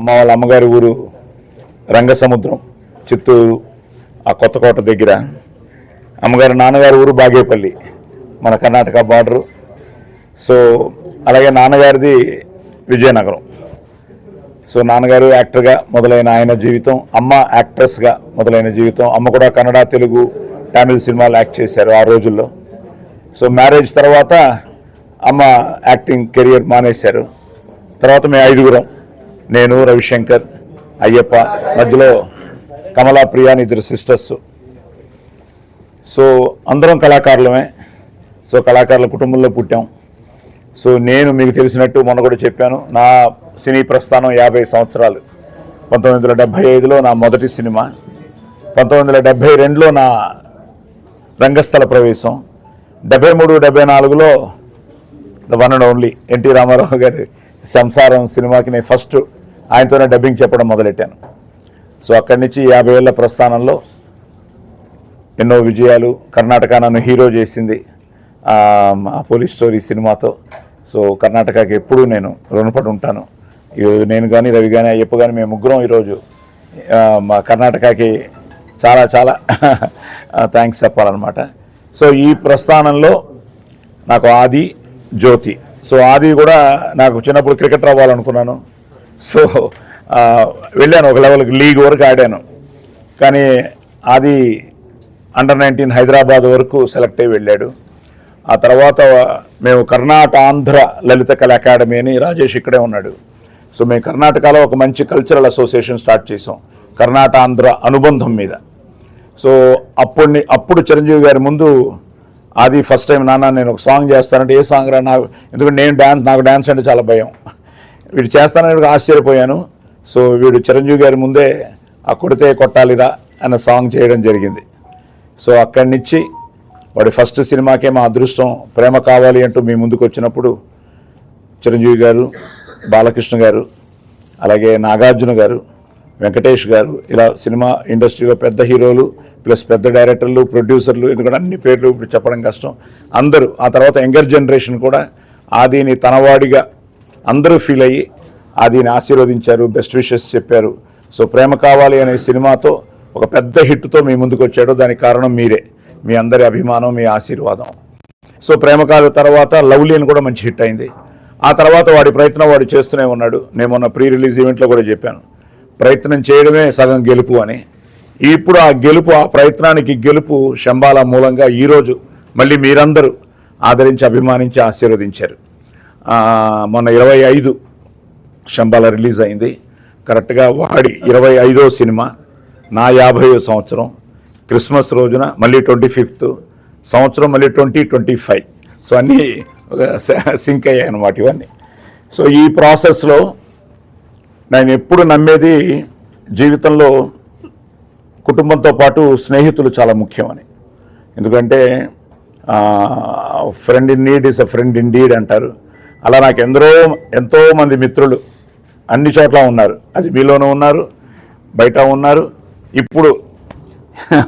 అమ్మ వాళ్ళ అమ్మగారి ఊరు రంగసముద్రం చిత్తూరు ఆ కొత్తకోట దగ్గర. అమ్మగారి నాన్నగారి ఊరు బాగేపల్లి మన కర్ణాటక బార్డరు. సో అలాగే నాన్నగారిది విజయనగరం. సో నాన్నగారు యాక్టర్గా మొదలైన ఆయన జీవితం అమ్మ యాక్ట్రెస్గా మొదలైన జీవితం. అమ్మ కూడా కన్నడ తెలుగు తమిళ్ సినిమాలు యాక్ట్ చేశారు ఆ రోజుల్లో. సో మ్యారేజ్ తర్వాత అమ్మ యాక్టింగ్ కెరియర్ మానేశారు. తర్వాత మేము ఐదుగురం. నేను రవిశంకర్ అయ్యప్ప. మధ్యలో కమలా ప్రియాని ఇద్దరు సిస్టర్స్ సో అందరం కళాకారులమే. సో కళాకారుల కుటుంబంలో పుట్టాం. సో నేను మీకు తెలిసినట్టు మొన్న కూడా చెప్పాను నా సినీ ప్రస్థానం యాభై సంవత్సరాలు. పంతొమ్మిది వందల డెబ్భై ఐదులో నా మొదటి సినిమా. పంతొమ్మిది వందల డెబ్భై రెండులో నా రంగస్థల ప్రవేశం. డెబ్బై మూడు డెబ్బై నాలుగులో the one and only N T Ramarao గారి సంసారం సినిమాకి నేను ఫస్ట్ ఆయనతోనే డబ్బింగ్ చెప్పడం మొదలెట్టాను. సో అక్కడి నుంచి యాభై ఏళ్ళ ప్రస్థానంలో ఎన్నో విజయాలు కర్ణాటక నన్ను హీరో చేసింది పోలీస్ స్టోరీ సినిమాతో. సో కర్ణాటకకి ఎప్పుడూ నేను రుణపడి ఉంటాను. ఈరోజు నేను కానీ రవి కానీ అయ్యప్ప కానీ మేము ముగ్గురం ఈరోజు మా కర్ణాటకకి చాలా చాలా థ్యాంక్స్ చెప్పాలన్నమాట. సో ఈ ప్రస్థానంలో నాకు ఆది జ్యోతి. సో ఆది కూడా నాకు చిన్నప్పుడు క్రికెటర్ అవ్వాలనుకున్నాను సో వెళ్ళాను. ఒక లెవెల్కి లీగ్ వరకు ఆడాను. కానీ అది అండర్ నైన్టీన్ హైదరాబాద్ వరకు సెలెక్ట్ అయ్యి వెళ్ళాడు. ఆ తర్వాత మేము కర్ణాటక ఆంధ్ర లలిత కళ అకాడమీ అని రాజేష్ ఇక్కడే ఉన్నాడు. సో మేము కర్ణాటకలో ఒక మంచి కల్చరల్ అసోసియేషన్ స్టార్ట్ చేసాం కర్ణాటక ఆంధ్ర అనుబంధం మీద. సో అప్పుడు అప్పుడు చిరంజీవి గారి ముందు అది ఫస్ట్ టైం నాన్న నేను ఒక సాంగ్ చేస్తానంటే ఏ సాంగ్ రా నాకు ఎందుకంటే నేను డ్యాన్స్ నాకు డ్యాన్స్ అంటే చాలా భయం. వీడు చేస్తానని ఆశ్చర్యపోయాను. సో వీడు చిరంజీవి గారి ముందే ఆ కొడితే కొట్టాలిరా అన్న సాంగ్ చేయడం జరిగింది. సో అక్కడి నుంచి వాడి ఫస్ట్ సినిమాకే మా అదృష్టం ప్రేమ కావాలి అంటూ మీ ముందుకు వచ్చినప్పుడు చిరంజీవి గారు బాలకృష్ణ గారు అలాగే నాగార్జున గారు వెంకటేష్ గారు ఇలా సినిమా ఇండస్ట్రీలో పెద్ద హీరోలు ప్లస్ పెద్ద డైరెక్టర్లు ప్రొడ్యూసర్లు ఎందుకంటే అన్ని పేర్లు ఇప్పుడు చెప్పడం కష్టం. అందరూ ఆ తర్వాత యంగర్ జనరేషన్ కూడా ఆదిని తనవాడిగా అందరూ ఫీల్ అయ్యి ఆదిని ఆశీర్వదించారు బెస్ట్ విషెస్ చెప్పారు. సో ప్రేమ కావాలి అనే సినిమాతో ఒక పెద్ద హిట్తో మీ ముందుకు వచ్చాడు దానికి కారణం మీరే. మీ అందరి అభిమానం మీ ఆశీర్వాదం. సో ప్రేమకాల తర్వాత లవ్లీ అని కూడా మంచి హిట్ అయింది. ఆ తర్వాత వాడి ప్రయత్నం వాడు చేస్తూనే ఉన్నాడు. నేను మొన్న ప్రీ రిలీజ్ ఈవెంట్లో కూడా చెప్పాను. ప్రయత్నం చేయడమే సగం గెలుపు అని. ఇప్పుడు ఆ గెలుపు ఆ ప్రయత్నానికి గెలుపు శంబాల మూలంగా ఈరోజు మళ్ళీ మీరందరూ ఆదరించి అభిమానించి ఆశీర్వదించారు. మొన్న ఇరవై ఐదు శంబాల రిలీజ్ అయింది. కరెక్ట్గా వాడి ఇరవై ఐదో సినిమా నా యాభై సంవత్సరం. క్రిస్మస్ రోజున మళ్ళీ ట్వంటీ ఫిఫ్త్ సంవత్సరం మళ్ళీ ట్వంటీ ట్వంటీ ఫైవ్. సో అన్నీ సింక్ అయ్యాయి అనమాట ఇవన్నీ. సో ఈ ప్రాసెస్లో నేను ఎప్పుడు నమ్మేది జీవితంలో కుటుంబంతో పాటు స్నేహితులు చాలా ముఖ్యమని. ఎందుకంటే friend in need is a friend in deed అంటారు. అలా నాకు ఎందరో ఎంతోమంది మిత్రులు అన్ని చోట్ల ఉన్నారు. అది మీలోనూ ఉన్నారు బయట ఉన్నారు. ఇప్పుడు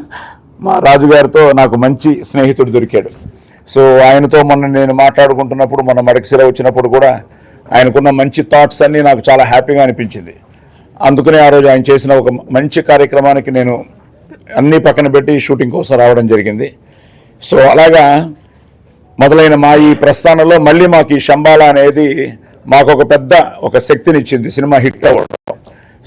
మా రాజుగారితో నాకు మంచి స్నేహితుడు దొరికాడు. సో ఆయనతో మొన్న నేను మాట్లాడుకుంటున్నప్పుడు మన మడకసిర వచ్చినప్పుడు కూడా ఆయనకున్న మంచి థాట్స్ అన్నీ నాకు చాలా హ్యాపీగా అనిపించింది. అందుకనే ఆ రోజు ఆయన చేసిన ఒక మంచి కార్యక్రమానికి నేను అన్నీ పక్కన పెట్టి షూటింగ్ కోసం రావడం జరిగింది. సో అలాగా మొదలైన మా ఈ ప్రస్థానంలో మళ్ళీ మాకు ఈ శంబాల అనేది మాకు ఒక పెద్ద ఒక శక్తినిచ్చింది సినిమా హిట్ అవ్వడం.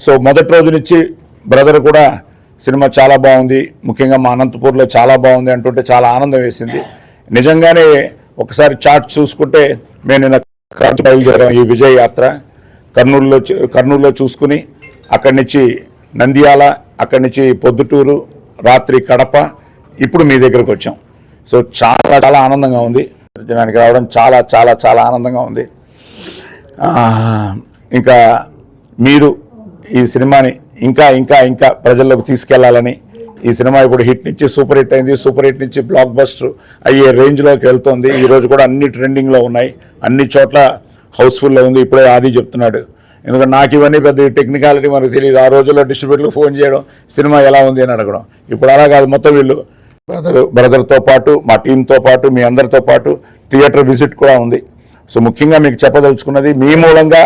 సో మొదటి రోజు నుంచి బ్రదర్ కూడా సినిమా చాలా బాగుంది ముఖ్యంగా మా అనంతపూర్లో చాలా బాగుంది అంటుంటే చాలా ఆనందం వేసింది. నిజంగానే ఒకసారి చార్ట్ చూసుకుంటే మేము నిన్న కర్నూలు బయలుదేరాం ఈ విజయ యాత్ర. కర్నూలులో చూ- కర్నూలులో చూసుకుని అక్కడి నుంచి నంద్యాల అక్కడి నుంచి పొద్దుటూరు రాత్రి కడప ఇప్పుడు మీ దగ్గరకు వచ్చాం. సో చాలా చాలా ఆనందంగా ఉంది. జనానికి రావడం చాలా చాలా చాలా ఆనందంగా ఉంది. ఇంకా మీరు ఈ సినిమాని ఇంకా ఇంకా ఇంకా ప్రజల్లోకి తీసుకెళ్ళాలని ఈ సినిమా ఇప్పుడు హిట్ నుంచి సూపర్ హిట్ అయింది. సూపర్ హిట్ నుంచి బ్లాక్ బస్టర్ అయ్యే రేంజ్లోకి వెళ్తుంది. ఈ రోజు కూడా అన్ని ట్రెండింగ్లో ఉన్నాయి. అన్ని చోట్ల హౌస్ఫుల్లో ఉంది. ఇప్పుడే ఆది చెప్తున్నాడు. ఎందుకంటే నాకు ఇవన్నీ పెద్ద టెక్నికాలిటీ మనకు తెలియదు ఆ రోజుల్లో డిస్ట్రిబ్యూటర్లకు ఫోన్ చేయడం సినిమా ఎలా ఉంది అని అడగడం. ఇప్పుడు అలా కాదు. మొత్తం వీళ్ళు బ్రదర్ బ్రదర్తో పాటు మా టీంతో పాటు మీ అందరితో పాటు థియేటర్ విజిట్ కూడా ఉంది. సో ముఖ్యంగా మీకు చెప్పదలుచుకున్నది మీ మూలంగా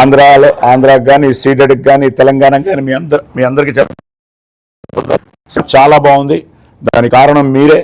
ఆంధ్రాలో ఆంధ్రాకి కానీ సీడెడ్కి కానీ తెలంగాణకి కానీ మీ అందరు మీ అందరికీ చెప్ప చాలా బాగుంది. దాని కారణం మీరే.